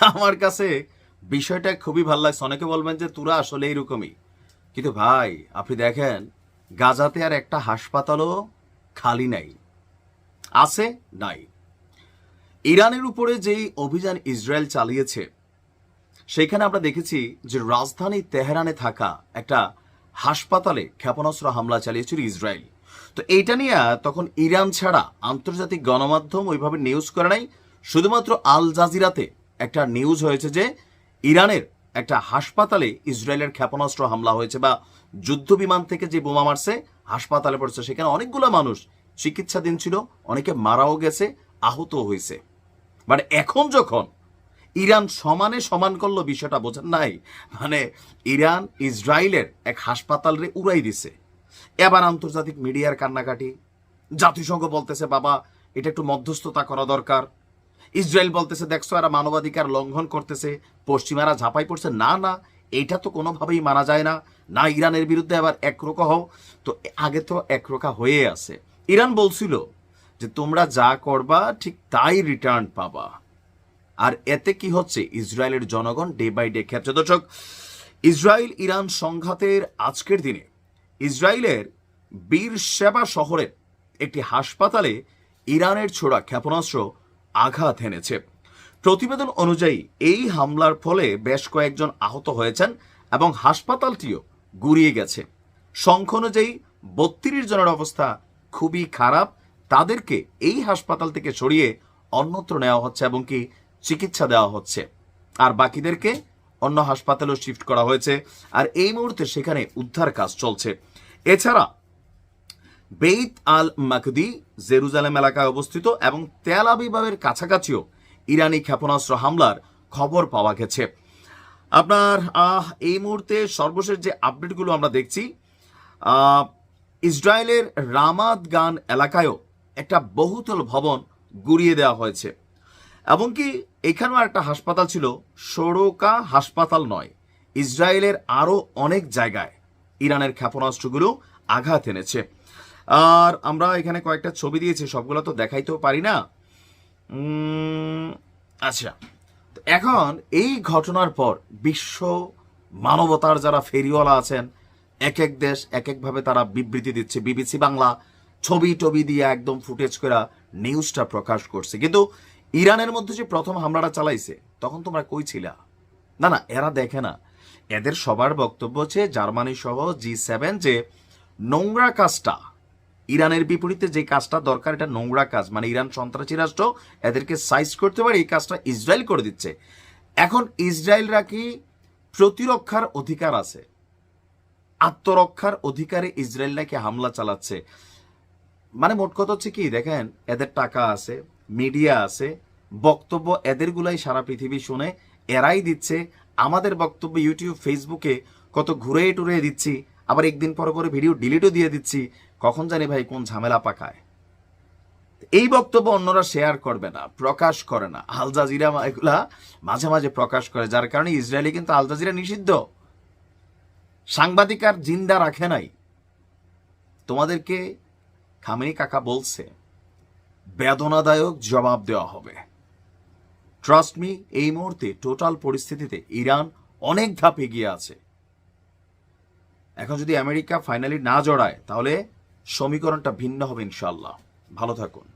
আমার কাছে বিষয়টা খুবই ভালো লাগছে। অনেকে বলবেন যে, তোরা আসলে এইরকমই। কিন্তু ভাই, আপনি দেখেন, গাজাতে আর একটা হাসপাতালও খালি নাই। আছে, নাই। ইরানের উপরে যেই অভিযান ইসরায়েল চালিয়েছে, সেখানে আমরা দেখেছি যে রাজধানী তেহরানে থাকা একটা হাসপাতালে ক্ষেপণাস্ত্র হামলা চালিয়েছিল ইসরায়েল। তো এইটা নিয়ে তখন ইরান ছাড়া আন্তর্জাতিক গণমাধ্যম ওইভাবে নিউজ করে নাই। শুধুমাত্র আল জাজিরাতে একটা নিউজ হয়েছে যে ইরানের একটা হাসপাতালে ইসরায়েলের ক্ষেপণাস্ত্র হামলা হয়েছে বা যুদ্ধ বিমান থেকে যে বোমা মারছে, হাসপাতালে পড়েছে। সেখানে অনেকগুলো মানুষ চিকিৎসাধীন ছিল, অনেকে মারাও গেছে, আহত হয়েছে। মানে এখন যখন ইরান সমানে সমান করল বিষয়টা বোঝেন নাই মানে ইরান ইসরায়েলের এক হাসপাতালরে উড়াই দিছে। এবার আন্তর্জাতিক মিডিয়ার কান্নাকাটি, জাতিসংঘ বলতেছে, বাবা, এটা একটু মধ্যস্থতা করা দরকার। ইসরায়েল বলতেছে, দেখছ এরা মানবাধিকার লঙ্ঘন করতেছে, পশ্চিমারা ঝাঁপাই পড়ছে। না না, এইটা তো কোনোভাবেই মানা যায় না। না, ইরানের বিরুদ্ধে আবার একরোকা হও। তো আগে তো একরোকা হয়ে আছে। ইরান বলছিল যে, তোমরা যা করবা, ঠিক তাই রিটার্ন পাবা। আর এতে কি হচ্ছে? ইসরায়েলের জনগণ ডে বাই ডে খেপছে। দর্শক, ইসরায়েল ইরান সংঘাতের আজকের দিনে ইসরায়েলের বীর সেবা শহরের একটি হাসপাতালে ইরানের ছোড়া ক্ষেপণাস্ত্র আঘাত এনেছে। প্রতিবেদন অনুযায়ী, এই হামলার ফলে বেশ কয়েকজন আহত হয়েছেন এবং হাসপাতালটিও গুড়িয়ে গেছে। সংখ্য অনুযায়ী, বত্রিশ জনের অবস্থা খুবই খারাপ। তাদেরকে এই হাসপাতাল থেকে সরিয়ে অন্যত্র নেওয়া হচ্ছে এবং কি চিকিৎসা দেওয়া হচ্ছে। আর বাকিদেরকে অন্য হাসপাতালেও শিফট করা হয়েছে। আর এই মুহূর্তে সেখানে উদ্ধার কাজ চলছে। এছাড়া, বেইত আল মাকদি জেরুজালেম এলাকায় অবস্থিত এবং তেল আবিবাবের কাছাকাছিও ইরানি ক্ষেপণাস্ত্র হামলার খবর পাওয়া গেছে। আপনার এই মুহূর্তে সর্বশেষ যে আপডেটগুলো আমরা দেখছি ইসরায়েলের রামাদ গান এলাকায়ও একটা বহুতল ভবন গুড়িয়ে দেওয়া হয়েছে। এবং কি এখানেও একটা হাসপাতাল ছিল সরোকা হাসপাতাল নয়, ইসরায়েলের আরও অনেক জায়গায় ইরানের ক্ষেপণাস্ত্রগুলো আঘাত এনেছে। আর আমরা এখানে কয়েকটা ছবি দিয়েছি, সবগুলো তো দেখাইতেও পারি না। আচ্ছা এখন এই ঘটনার পর বিশ্ব মানবতার যারা ফেরিওয়ালা আছেন, এক এক দেশ এক একভাবে তারা বিবৃতি দিচ্ছে। বিবিসি বাংলা ছবি টবি দিয়ে একদম ফুটেজ করে নিউজটা প্রকাশ করছে। কিন্তু ইরানের মধ্যে যে প্রথম হামলাটা চালাইছে, তখন তোমরা কই ছিলা? না না, এরা দেখে না। এদের সবার বক্তব্য হচ্ছে জার্মানি সহ জি সেভেন যে নোংরা কাজটা ইরানের বিপরীতে যে কাজটা দরকার, এটা নোংরা কাজ। মানে ইরান সন্ত্রাসী রাষ্ট্র, এদেরকে সাইজ করতে পারে, এই কাজটা ইসরায়েল করে দিচ্ছে। এখন ইসরায়েলরা কি প্রতিরক্ষার অধিকার আছে? আত্মরক্ষার অধিকারে ইসরায়েল নাকি হামলা চালাচ্ছে? মানে মোট কথা হচ্ছে কি, দেখেন, এদের টাকা আছে, মিডিয়া আছে, বক্তব্য এদেরগুলাই সারা পৃথিবী শুনে এরাই দিচ্ছে। আমাদের বক্তব্য ইউটিউব, ফেসবুকে কত ঘুরে টুরে দিচ্ছি, আবার একদিন পর পরে ভিডিও ডিলিটও দিয়ে দিচ্ছি। কখন জানি ভাই কোন ঝামেলা পাকায়। এই বক্তব্য অন্যরা শেয়ার করবে না, প্রকাশ করে না। আল জাজিরা এগুলা মাঝে মাঝে প্রকাশ করে, যার কারণে ইসরায়েলি কিন্তু আল জাজিরা নিষিদ্ধ। সাংবাদিক আর জিন্দা রাখে নাই। তোমাদেরকে খামেনি কাকা বলছে, বেদনাদায়ক জবাব দেওয়া হবে। ট্রাস্ট মি এই মুহূর্তে টোটাল পরিস্থিতিতে ইরান অনেক ধাপ এগিয়ে আছে। এখন যদি আমেরিকা ফাইনালি না জড়ায়, তাহলে সমীকরণটা ভিন্ন হবে ইনশাল্লাহ ভালো থাকুন।